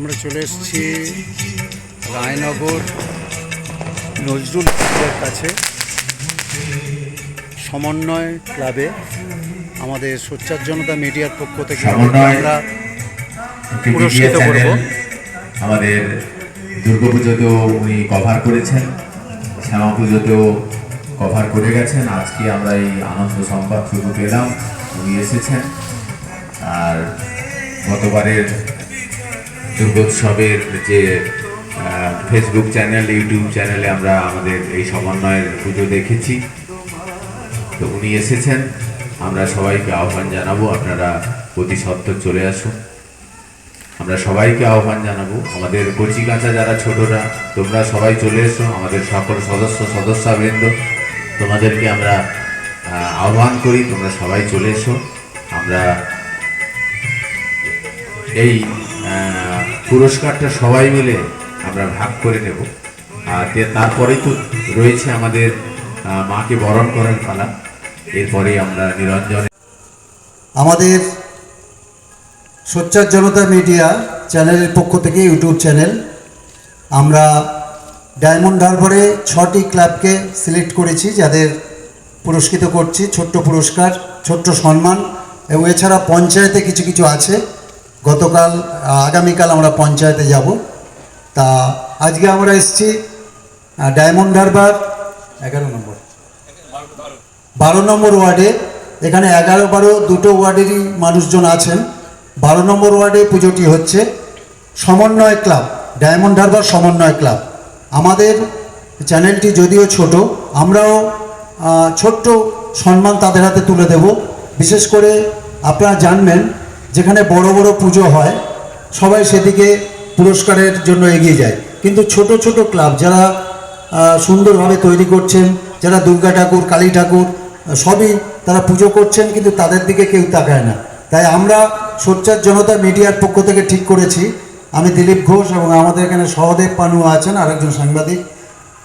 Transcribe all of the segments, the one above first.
আমরা চলে এসেছি রায়নগর নজরুল স্কুলের কাছে। সমন্বয় ক্লাবে আমাদের সোচ্চার জনতা মিডিয়ার পক্ষ থেকে আমরা পুরস্কৃত করব। আমাদের দুর্গাপুজোতেও উনি কভার করেছেন শ্যামা পুজোতেও কভার করে গেছেন। আজকে আমরা এই আনন্দ সংবাদটুকু পেলাম উনি এসেছেন। আর গতবারের দুর্গোৎসবের যে ফেসবুক চ্যানেল ইউটিউব চ্যানেলে আমরা আমাদের এই সমন্বয়ের পুজো দেখেছি। তো উনি এসেছেন। আমরা সবাইকে আহ্বান জানাব, আপনারা অতি সত্ত্বর চলে আসুন। আমরা সবাইকে আহ্বান জানাব, আমাদের কচি কাঁচা যারা ছোটরা, তোমরা সবাই চলে এসো, আমাদের সকল সদস্য, সদস্যবৃন্দ, তোমাদেরকে আমরা আহ্বান করি, তোমরা সবাই চলে এসো। আমরা এই পুরস্কারটা সবাই মিলে আমরা ভাগ করে নেব। আর তারপরেই তো রয়েছে আমাদের মাকে বরণ করার পালা। এরপরে আমরা নিরঞ্জনে আমাদের সোচ্চার জনতা মিডিয়া চ্যানেলের পক্ষ থেকে, ইউটিউব চ্যানেল, আমরা ডায়মন্ড হারবারে ছটি ক্লাবকে সিলেক্ট করেছি, যাদের পুরস্কৃত করছি। ছোট্ট পুরস্কার, ছোট্ট সম্মান, এবং এছাড়া পঞ্চায়েতে কিছু কিছু আছে। গতকাল আগামীকাল আমরা পঞ্চায়েতে যাব। তা আজকে আমরা এসেছি ডায়মন্ড হারবার, এগারো নম্বর। বারো নম্বর ওয়ার্ডে, এখানে এগারো বারো দুটো ওয়ার্ডেরই মানুষজন আছেন। বারো নম্বর ওয়ার্ডে পুজোটি হচ্ছে সমন্বয় ক্লাব, ডায়মন্ড হারবার সমন্বয় ক্লাব। আমাদের চ্যানেলটি যদিও ছোট, আমরাও ছোট্ট সম্মান তাদের হাতে তুলে দেব। বিশেষ করে আপনারা জানবেন যেখানে বড় বড় পুজো হয়, সবাই সেদিকে পুরস্কারের জন্য এগিয়ে যায়। কিন্তু ছোট ছোট ক্লাব যারা সুন্দরভাবে তৈরি করছেন, যারা দুর্গা ঠাকুর, কালী ঠাকুর সবই তারা পুজো করছেন, কিন্তু তাদের দিকে কেউ তাকায় না। তাই আমরা সোচ্চার জনতা মিডিয়ার পক্ষ থেকে ঠিক করেছি। আমি দিলীপ ঘোষ এবং আমাদের এখানে সহদেব পানুয়া আছেন, আরেকজন সাংবাদিক।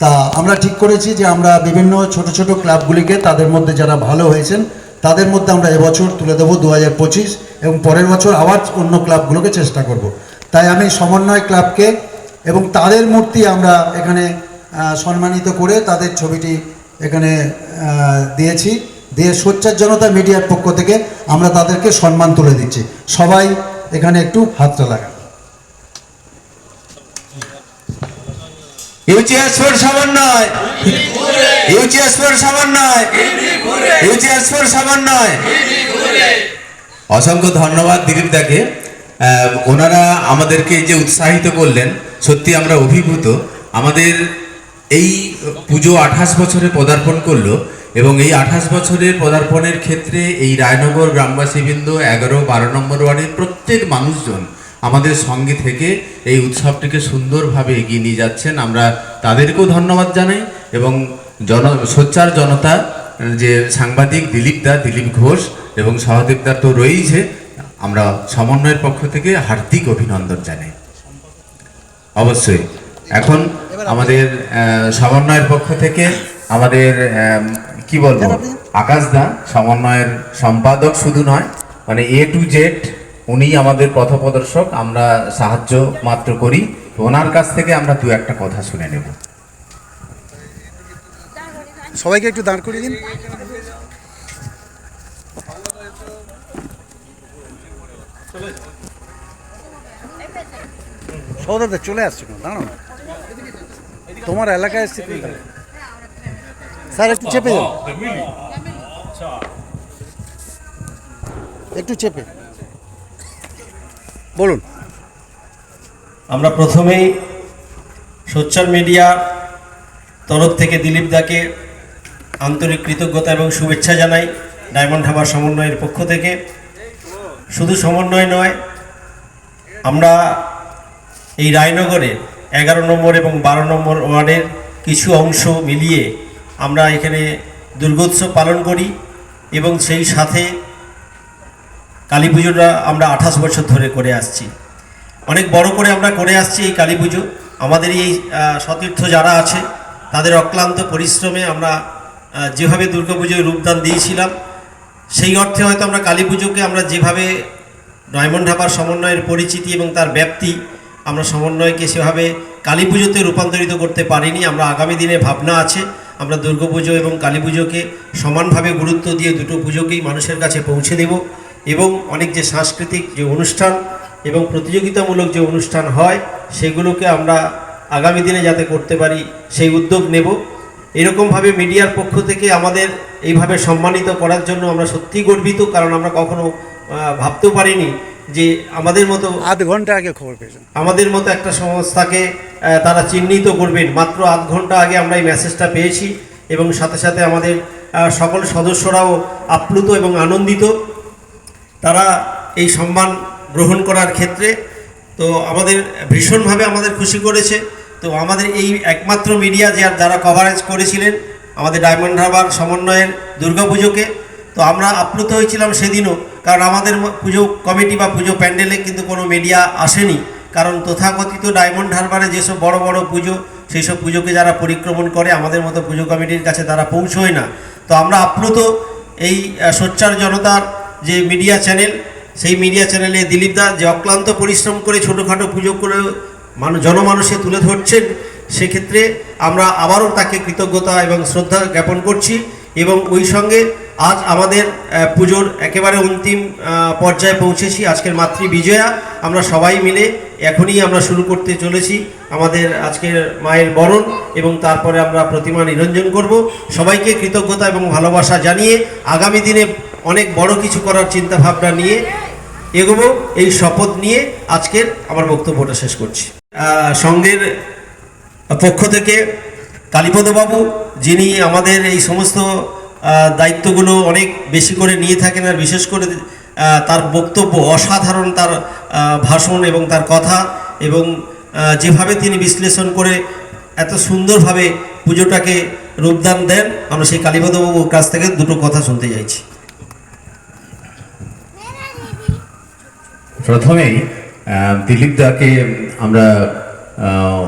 তা আমরা ঠিক করেছি যে আমরা বিভিন্ন ছোট ছোট ক্লাবগুলিকে তাদের মধ্যে যারা ভালো হয়েছেন তাদের মধ্যে আমরা এবছর তুলে দেবো দু হাজার পঁচিশ এবং পরের বছর আবার অন্য ক্লাবগুলোকে চেষ্টা করব। তাই আমি সমন্বয় ক্লাবকে এবং তাদের মূর্তি আমরা এখানে সম্মানিত করে তাদের ছবিটি এখানে দিয়েছি। দিয়ে সোচ্চার জনতা মিডিয়ার পক্ষ থেকে আমরা তাদেরকে সম্মান তুলে দিচ্ছি। সবাই এখানে একটু হাতটা লাগান ইউজিএসফোর সমন্বয়। ইউজিএসফোর সমন্বয়। ইউজিএসফোর সমন্বয়। অসংখ্য ধন্যবাদ দিলীপ দাকে। ওনারা আমাদেরকে যে উৎসাহিত করলেন, সত্যি আমরা অভিভূত। আমাদের এই পুজো আঠাশ বছরে পদার্পণ করল এবং এই আঠাশ বছরের পদার্পণের ক্ষেত্রে এই রায়নগর গ্রামবাসীবৃন্দ এগারো, বারো নম্বর ওয়ার্ডের প্রত্যেক মানুষজন আমাদের সঙ্গে থেকে এই উৎসবটিকে সুন্দরভাবে এগিয়ে নিয়ে যাচ্ছেন। আমরা তাদেরকেও ধন্যবাদ জানাই এবং জন সোচ্চার জনতা যে সাংবাদিক দিলীপ দা দিলীপ ঘোষ এবং সহদেব দা তো রয়েইছে আমরা সমন্বয়ের পক্ষ থেকে হার্দিক অভিনন্দন জানাই। অবশ্যই এখন আমাদের সমন্বয়ের পক্ষ থেকে আমাদের কি বলব? আকাশ দা সমন্বয়ের সম্পাদক শুধু নয় মানে এ টু জেড উনি আমাদের পথপ্রদর্শক আমরা সাহায্য মাত্র করি। ওনার কাছ থেকে আমরা দু একটা কথা শুনে নেব। সবাইকে একটু দাঁড় করিয়ে দিন। সৌদাদা চলে আসছো কেন? দাঁড়াও। তোমার এলাকায় এসছি স্যার, একটু চেপে একটু চেপে। বলুন। আমরা প্রথমেই সোশ্যাল মিডিয়া তরফ থেকে দিলীপ দাকে আন্তরিক কৃতজ্ঞতা এবং শুভেচ্ছা জানাই ডায়মন্ড হাবার সমন্বয়ের পক্ষ থেকে। শুধু সমন্বয় নয়, আমরা এই রায়নগরে এগারো নম্বর এবং বারো নম্বর ওয়ার্ডের কিছু অংশ মিলিয়ে আমরা এখানে দুর্গোৎসব পালন করি এবং সেই সাথে কালী পুজোটা আমরা আঠাশ বছর ধরে করে আসছি। অনেক বড় করে আমরা করে আসছি এই কালী পুজো। আমাদের এই সতীর্থ যারা আছে, তাদের অক্লান্ত পরিশ্রমে আমরা যেভাবে দুর্গাপুজোয় রূপদান দিয়েছিলাম, সেই অর্থে হয়তো আমরা কালী পুজোকে আমরা যেভাবে ডায়মন্ড হাবার সমন্বয়ের পরিচিতি এবং তার ব্যাপ্তি আমরা সমন্বয়কে সেভাবে কালী পুজোতে রূপান্তরিত করতে পারিনি, আমরা আগামী দিনে ভাবনা আছে, আমরা দুর্গাপুজো এবং কালী পুজোকে সমানভাবে গুরুত্ব দিয়ে দুটো পুজোকেই মানুষের কাছে পৌঁছে দেব। এবং অনেক যে সাংস্কৃতিক যে অনুষ্ঠান এবং প্রতিযোগিতামূলক যে অনুষ্ঠান হয় সেগুলোকে আমরা আগামী দিনে যাতে করতে পারি সেই উদ্যোগ নেব। এরকমভাবে মিডিয়ার পক্ষ থেকে আমাদের এইভাবে সম্মানিত করার জন্য আমরা সত্যিই গর্বিত কারণ আমরা কখনো ভাবতেও পারিনি যে আমাদের মতো আধ ঘণ্টা আগে খবর পেয়েছেন আমাদের মতো একটা সংস্থাকে তারা চিহ্নিত করবেন। মাত্র আধ ঘণ্টা আগে আমরা এই মেসেজটা পেয়েছি এবং সাথে সাথে আমাদের সকল সদস্যরাও আপ্লুত এবং আনন্দিত। তারা এই সম্মান গ্রহণ করার ক্ষেত্রে তো আমাদের ভীষণভাবে আমাদের খুশি করেছে। তো আমাদের এই একমাত্র মিডিয়া যে যারা কভারেজ করেছিলেন, আমাদের ডায়মন্ড হারবার সমন্বয়ের দুর্গাপুজোকে তো আমরা আপ্লুত হয়েছিলাম সেদিনও। কারণ আমাদের পুজো কমিটি বা পুজো প্যান্ডেলে কিন্তু কোনো মিডিয়া আসেনি। কারণ তথাকথিত ডায়মন্ড হারবারে যেসব বড় বড় পুজো সেই সব পুজোকে যারা পরিক্রমণ করে, আমাদের মতো পুজো কমিটির কাছে তারা পৌঁছয় না। তো আমরা আপ্লুত এই সোচ্চার জনতার যে মিডিয়া চ্যানেল সেই মিডিয়া চ্যানেলে দিলীপ দা যে অক্লান্ত পরিশ্রম করে ছোটোখাটো পুজো করে মানুষ জনমানুষে তুলে ধরছেন, সেক্ষেত্রে আমরা আবারও তাকে কৃতজ্ঞতা এবং শ্রদ্ধা জ্ঞাপন করছি এবং ওই সঙ্গে আজ আমাদের পুজোর একেবারে অন্তিম পর্যায়ে পৌঁছেছি, আজকের মাতৃ বিজয়া। আমরা সবাই মিলে এখনই আমরা শুরু করতে চলেছি আমাদের আজকের মায়ের বরণ এবং তারপরে আমরা প্রতিমা নিরঞ্জন করব। সবাইকে কৃতজ্ঞতা এবং ভালোবাসা জানিয়ে আগামী দিনে অনেক বড় কিছু করার চিন্তা ভাবনা নিয়ে এগোবো, এই শপথ নিয়ে আজকের আমার বক্তব্যটা শেষ করছি। সঙ্গের পক্ষ থেকে কালীপদবাবু, যিনি আমাদের এই সমস্ত দায়িত্বগুলো অনেক বেশি করে নিয়ে থাকেন আর বিশেষ করে তার বক্তব্য অসাধারণ তার ভাষণ এবং তার কথা এবং যেভাবে তিনি বিশ্লেষণ করে এত সুন্দরভাবে পুজোটাকে রূপদান দেন, আমরা সেই কালীপদবাবুর কাছ থেকে দুটো কথা শুনতে চাইছি। প্রথমেই দিলীপ দাকে আমরা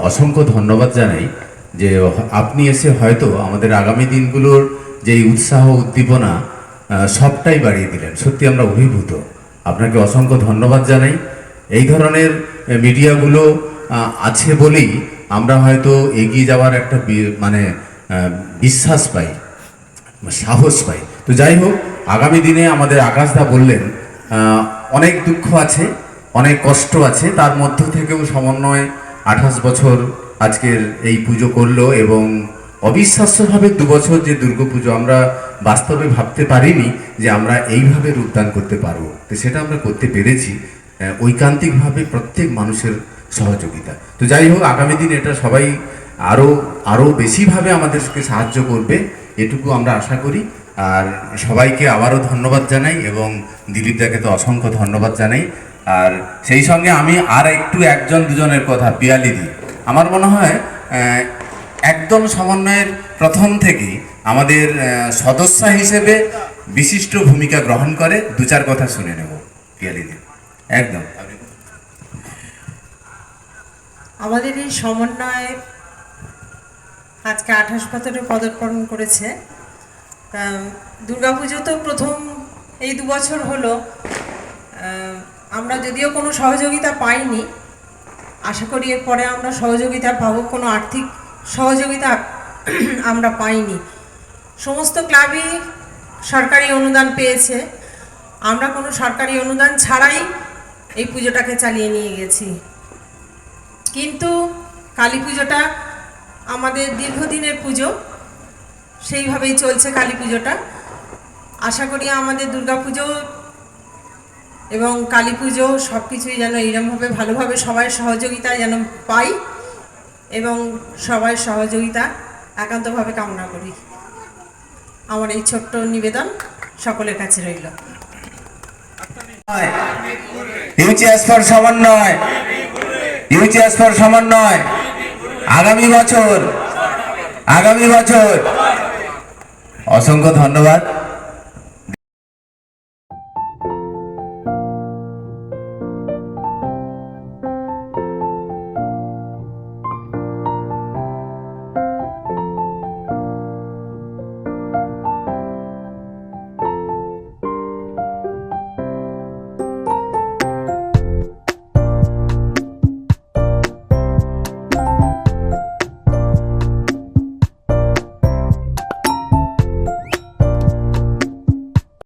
অসংখ্য ধন্যবাদ জানাই যে আপনি এসে হয়তো আমাদের আগামী দিনগুলোর যেই উৎসাহ, উদ্দীপনা সবটাই বাড়িয়ে দিলেন। সত্যি আমরা অভিভূত। আপনাকে অসংখ্য ধন্যবাদ জানাই। এই ধরনের মিডিয়াগুলো আছে বলেই আমরা হয়তো এগিয়ে যাওয়ার একটা মানে বিশ্বাস পাই, সাহস পাই। তো যাই হোক, আগামী দিনে আমাদের আকাশদা বললেন অনেক দুঃখ আছে, অনেক কষ্ট আছে, তার মধ্য থেকেও সমন্বয় আঠাশ বছর আজকের এই পুজো করল এবং অবিশ্বাস্যভাবে দু বছর যে দুর্গাপুজো আমরা বাস্তবে ভাবতে পারিনি যে আমরা এইভাবে রূপদান করতে পারব। তো সেটা আমরা করতে পেরেছি ঐকান্তিকভাবে প্রত্যেক মানুষের সহযোগিতা। তো যাই হোক, আগামী দিন এটা সবাই আরও আরও বেশিভাবে আমাদেরকে সাহায্য করবে, এটুকু আমরা আশা করি। আর সবাইকে আবারও ধন্যবাদ জানাই এবং দিলীপ দাকে তো অসংখ্য ধন্যবাদ জানাই। আর সেই সঙ্গে আমি আর একটু একজন দুজনের কথা, পিয়ালি পিয়ালিদি আমার মনে হয় একদম সমন্বয়ের প্রথম থেকেই আমাদের সদস্য হিসেবে বিশিষ্ট ভূমিকা গ্রহণ করে, দু চার কথা শুনে নেব পিয়ালিদি একদম। আমাদের এই সমন্বয় আজকে আঠাশ বছরে পদার্পণ করেছে। দুর্গাপুজো তো প্রথম এই দু বছর হলো। আমরা যদিও কোনো সহযোগিতা পাইনি, আশা করি এরপরে আমরা সহযোগিতা পাবো, কোনো আর্থিক সহযোগিতা আমরা পাইনি। সমস্ত ক্লাবই সরকারি অনুদান পেয়েছে। আমরা কোনো সরকারি অনুদান ছাড়াই এই পুজোটাকে চালিয়ে নিয়ে গেছি। কিন্তু কালী পুজোটা আমাদের দীর্ঘদিনের পুজো সেইভাবেই চলছে কালী পুজোটা। আশা করি আমাদের দুর্গা পুজো এবং কালী পুজো সব কিছুই যেন এইরকমভাবে ভালোভাবে সবাই সহযোগিতা যেন পাই এবং সবাই সহযোগিতা একান্তভাবে কামনা করি। আমার এই ছোট্ট নিবেদন সকলের কাছে রইল। সমন্বয়। সমন্বয়। আগামী বছর। আগামী বছর। অসংখ্য ধন্যবাদ।